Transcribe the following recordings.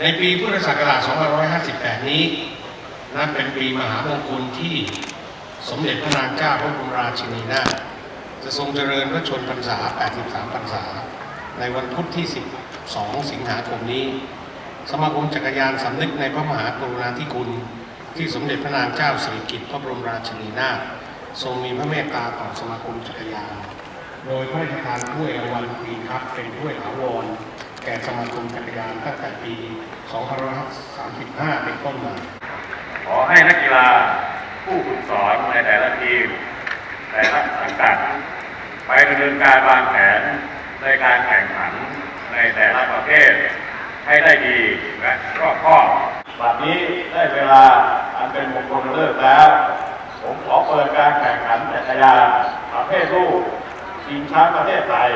ในปีพุทธศักราช 2558 นี้นับเป็นปีมหามงคลที่สมเด็จพระนางเจ้าพระบรมราชินีนาถจะทรงเจริญพระชนพรรษา 83 พรรษา ในวันพุธที่ 12 สิงหาคมนี้ สมาคมจักรยานสำนึกในพระมหากรุณาธิคุณ ที่สมเด็จพระนางเจ้าสิริกิติ์พระบรมราชินีนาถทรงมีพระเมตตาต่อสมาคมจักรยาน โดยพระราชทานถ้วยรางวัลปีครับเป็นถ้วยถาวร ก่สมาคมจักรยานตั้งแต่ปี 2535 เป็นต้นมา ขอให้นักกีฬาผู้ฝึกสอนในแต่ละทีม แต่ละสังกัด ไปดำเนินการวางแผนในการแข่งขันในแต่ละประเภทให้ได้ดีและรอบคอบบัดนี้ได้เวลาอันเป็นมงคลเลิกแล้ว ผมขอเปิดการแข่งขันจักรยานประเภทลูกชิงแชมป์ประเทศไทย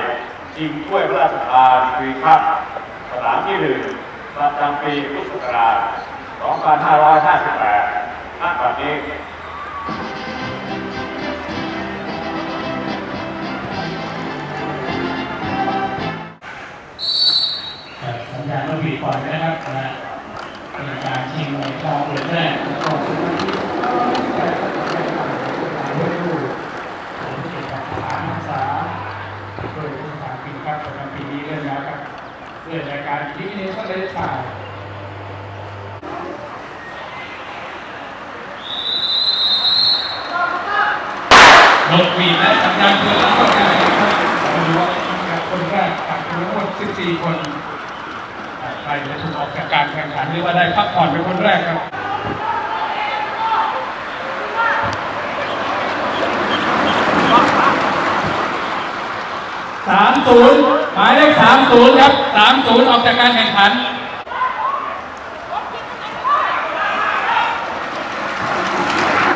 ชิงถ้วยพระราชทานฟรีคัพสนามที่หนึ่งประจำปีพุทธศักราช 2558ณบัดนี้สัญญาณนกหวีดปล่อยนะครับนะเป็นการชิงในคลองเปิดแรกแล้วก็เป็นการให้ลูกผมเกี่ยวกับฐานศึกษาโดยสถา นปีครับประจำปีนี้เรื่องแล้วครับเรื่องรายการที่นี้ก็เลยถ่ายนกหวีและสัญญาณเตือนแล้วก็การแข่งขันมาดูว่าคนแรกกับทั้งหมด 14 คนใครจะถูกออกจากการแข่งขันหรือว่าได้พักผ่อนเป็นคนแรกครับ สามศูนย์หมายเลขสามศูนย์ครับสามศูนย์ออกจากการแข่งขัน